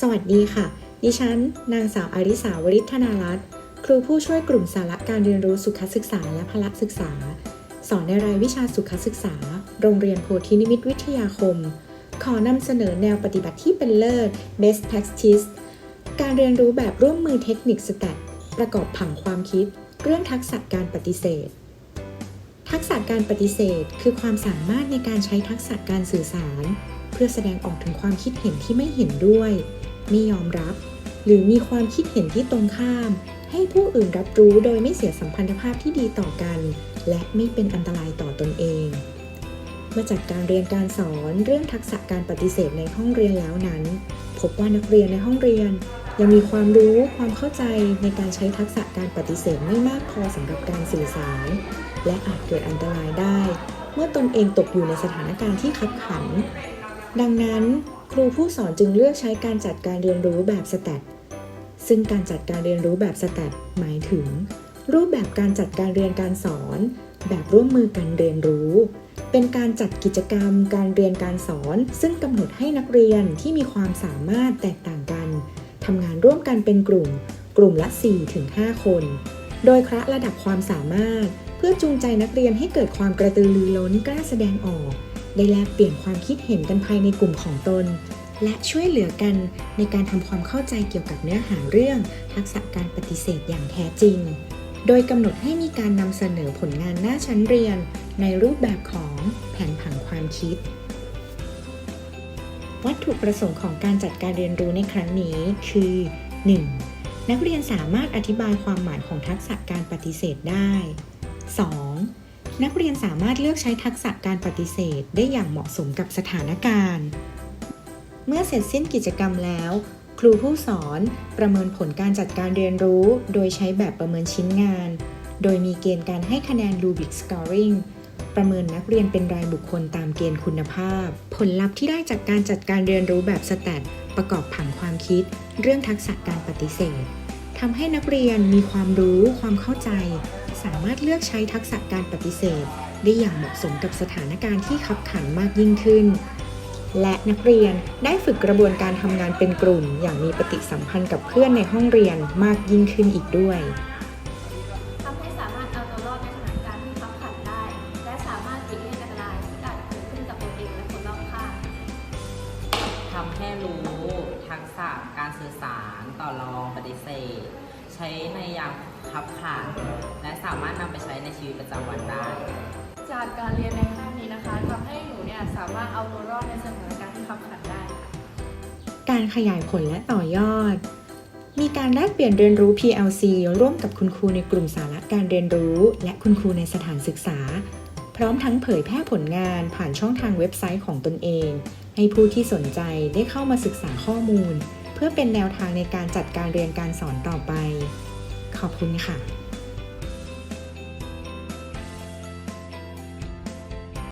สวัสดีค่ะ ดิฉัน นางสาวอาริสาวริธนารัตน์ครูผู้ช่วยกลุ่มสาระการเรียนรู้สุขศึกษาและพละศึกษา สอนในรายวิชาสุขศึกษา โรงเรียนโพธินิมิตวิทยาคม ขอนำเสนอแนวปฏิบัติที่เป็นเลิศ best practice การเรียนรู้แบบร่วมมือเทคนิคสแตทประกอบผังความคิด เรื่องทักษะการปฏิเสธ ทักษะการปฏิเสธ คือความสามารถในการใช้ทักษะการสื่อสาร เพื่อแสดงออกถึงความคิดเห็นที่ไม่เห็นด้วย ไม่ยอมรับ หรือมีความคิดเห็นที่ตรงข้าม ให้ผู้อื่นรับรู้โดยไม่เสียสัมพันธภาพที่ดีต่อกัน และไม่เป็นอันตรายต่อตนเองเมื่อจัดการเรียนการสอนเรื่องทักษะการปฏิเสธในห้องเรียนแล้วนั้น พบว่านักเรียนในห้องเรียน ยังมีความรู้ความเข้าใจในการใช้ทักษะการปฏิเสธไม่มากพอสำหรับการสื่อสาร และอาจเกิดอันตรายได้ เมื่อตนเองตกอยู่ในสถานการณ์ที่ขับขัน ดังนั้น ครูผู้สอนจึงเลือกใช้การจัดการเรียนรู้แบบสแตทซึ่งการจัดการเรียนรู้แบบสแตทหมายถึง รูปแบบการจัดการเรียนการสอน แบบร่วมมือกันเรียนรู้ เป็นการจัดกิจกรรม การเรียนการสอน ซึ่งกำหนดให้นักเรียนที่มีความสามารถแตกต่างกันทำงานร่วมกันเป็นกลุ่ม กลุ่มละ 4-5 คน โดยคละระดับความสามารถ เพื่อจูงใจนักเรียนให้เกิดความกระตือรือร้นกล้าแสดงออก ได้แลกเปลี่ยนความคิดเห็นกันภายในกลุ่มของตน และช่วยเหลือกันในการทำความเข้าใจเกี่ยวกับเนื้อหาเรื่อง ทักษะการปฏิเสธอย่างแท้จริง โดยกำหนดให้มีการนำเสนอผลงานหน้าชั้นเรียน ในรูปแบบของแผนผังความคิด วัตถุประสงค์ของการจัดการเรียนรู้ในครั้งนี้คือ 1. นักเรียนสามารถอธิบายความหมายของทักษะการปฏิเสธได้ 2. นักเรียนสามารถเลือกใช้ทักษะการปฏิเสธได้อย่างเหมาะสมกับสถานการณ์ เมื่อเสร็จสิ้นกิจกรรมแล้ว ครูผู้สอนประเมินผลการจัดการเรียนรู้ โดยใช้แบบประเมินชิ้นงาน โดยมีเกณฑ์การให้คะแนน Rubik Scoring ประเมินนักเรียนเป็นรายบุคคลตามเกณฑ์คุณภาพ ผลลัพธ์ที่ได้จากการจัดการเรียนรู้แบบสแตทประกอบผังความคิด เรื่องทักษะการปฏิเสธทำให้นักเรียนมีความรู้ ความเข้าใจ สามารถเลือกใช้ทักษะการปฏิเสธ ได้อย่างเหมาะสมกับสถานการณ์ที่ขับขันมากยิ่งขึ้น และนักเรียนได้ฝึกกระบวนการทำงานเป็นกลุ่ม อย่างมีปฏิสัมพันธ์กับเพื่อนในห้องเรียนมากยิ่งขึ้นอีกด้วยทำให้สามารถเอาตัวรอดในสถานการณ์ที่ขับขันได้ และสามารถหลีกเลี่ยงอันตรายที่อาจเกิดขึ้นกับตัวเองและคนรอบข้างทำให้รู้ทักษะการสื่อสารต่อรองปฏิเสธใช้ในยามขับขันและสามารถนำไปใช้ในชีวิตประจำวันได้ จากการเรียนในครั้งนี้นะคะทำให้หนูเนี่ยสามารถเอาตัวรอดในสถานการณ์ที่ขับขันได้ค่ะการขยายผลและต่อยอด มีการแลกเปลี่ยนเรียนรู้ PLC ร่วมกับคุณครูในกลุ่มสาระการเรียนรู้ และคุณครูในสถานศึกษา พร้อมทั้งเผยแพร่ผลงานผ่านช่องทางเว็บไซต์ของตนเอง ให้ผู้ที่สนใจได้เข้ามาศึกษาข้อมูลเพื่อเป็นแนวทางในการจัดการเรียนการสอนต่อไป ขอบคุณค่ะ